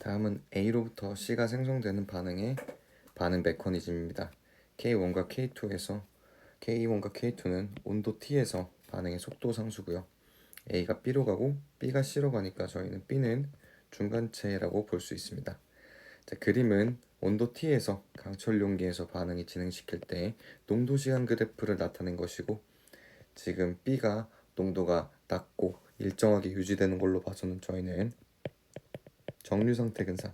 다음은 A로부터 C가 생성되는 반응의 반응 메커니즘입니다. K1과 K2에서 K1과 K2는 온도 T에서 반응의 속도 상수고요. A가 B로 가고 B가 C로 가니까 저희는 B는 중간체라고 볼 수 있습니다. 자, 그림은 온도 T에서 강철 용기에서 반응이 진행시킬 때 농도 시간 그래프를 나타낸 것이고 지금 B가 농도가 낮고 일정하게 유지되는 걸로 봐서는 저희는 정류 상태 근사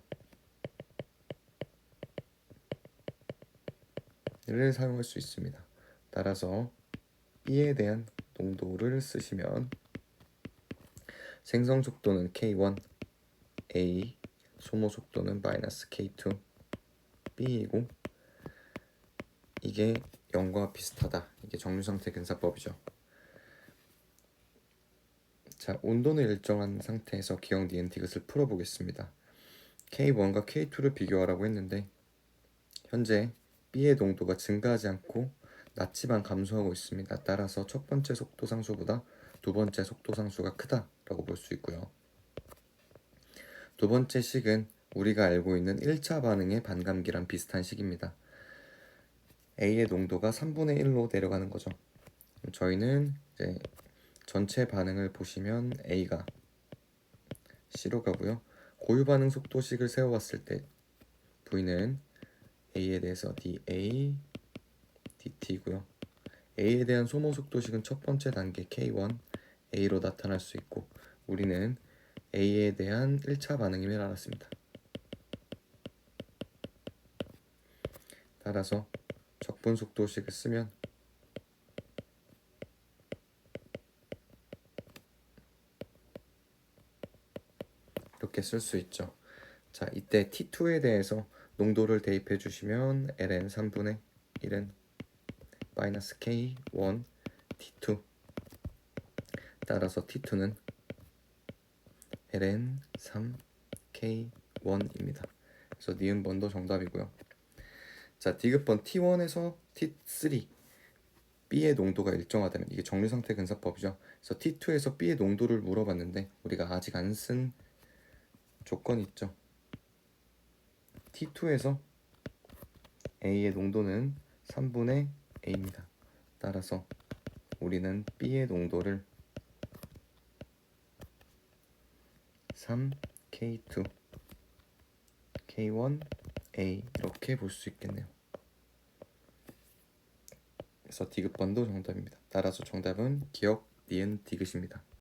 를 사용할 수 있습니다. 따라서 B에 대한 농도를 쓰시면 생성 속도는 K1, A, 소모 속도는 마이너스 K2, B이고 이게 0과 비슷하다. 이게 정류 상태 근사법이죠. 자, 온도는 일정한 상태에서 기억 니은 디귿을 풀어보겠습니다. K1과 K2를 비교하라고 했는데 현재 B의 농도가 증가하지 않고 낮지만 감소하고 있습니다. 따라서 첫 번째 속도 상수보다 두 번째 속도 상수가 크다라고 볼 수 있고요. 두 번째 식은 우리가 알고 있는 1차 반응의 반감기랑 비슷한 식입니다. A의 농도가 3분의 1로 내려가는 거죠. 저희는 이제 전체 반응을 보시면 A가 C로 가고요. 고유 반응 속도식을 세워봤을 때 V는 A에 대해서 dA, dt고요. A에 대한 소모 속도식은 첫 번째 단계 K1, A로 나타날 수 있고 우리는 A에 대한 1차 반응임을 알았습니다. 따라서 적분 속도식을 쓰면 이렇게 쓸 수 있죠. 자, 이때 T2에 대해서 농도를 대입해 주시면 ln 3분의 1은 마이너스 K1 T2 따라서 T2는 ln 3 K1입니다. 그래서 니은 번도 정답이고요. 자, 디귿번 T1에서 T3 B의 농도가 일정하다면 이게 정류 상태 근사법이죠. 그래서 T2에서 B의 농도를 물어봤는데 우리가 아직 안쓴 조건이 있죠. T2에서 A의 농도는 3분의 A입니다. 따라서 우리는 B의 농도를 3K2 K1 A 이렇게 볼 수 있겠네요. 그래서 디귿번도 정답입니다. 따라서 정답은 기억 니은 디귿입니다.